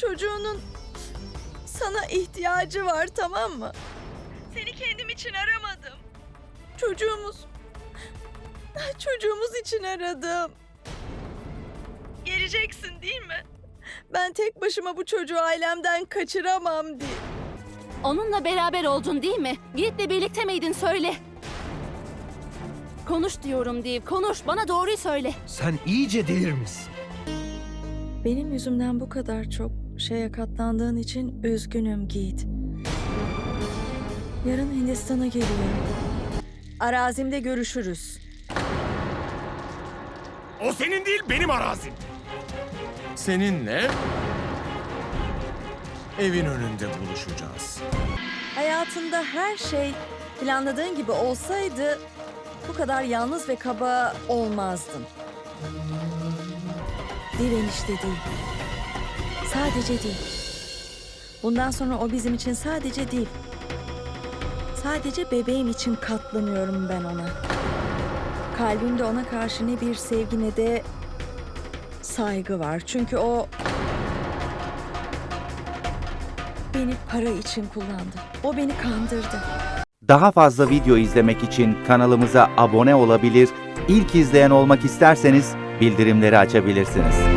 Çocuğunun sana ihtiyacı var tamam mı? Seni kendim için aramadım. Çocuğumuz... Çocuğumuz için aradım. Geleceksin değil mi? Ben tek başıma bu çocuğu ailemden kaçıramam diye. Onunla beraber oldun değil mi? Yiğit'le birlikte miydin söyle. Konuş diyorum Div, konuş. Bana doğruyu söyle. Sen iyice delirmişsin. Benim yüzümden bu kadar çok şeye katlandığın için üzgünüm Git. Yarın Hindistan'a geliyorum. Arazimde görüşürüz. O senin değil benim arazim. Seninle evin önünde buluşacağız. Hayatında her şey planladığın gibi olsaydı bu kadar yalnız ve kaba olmazdın. Direnişte değil. Sadece değil. Bundan sonra o bizim için sadece değil. Sadece bebeğim için katlanıyorum ben ona. Kalbimde ona karşı ne bir sevgi ne de saygı var. Çünkü o beni para için kullandı. O beni kandırdı. Daha fazla video izlemek için kanalımıza abone olabilir, ilk izleyen olmak isterseniz bildirimleri açabilirsiniz.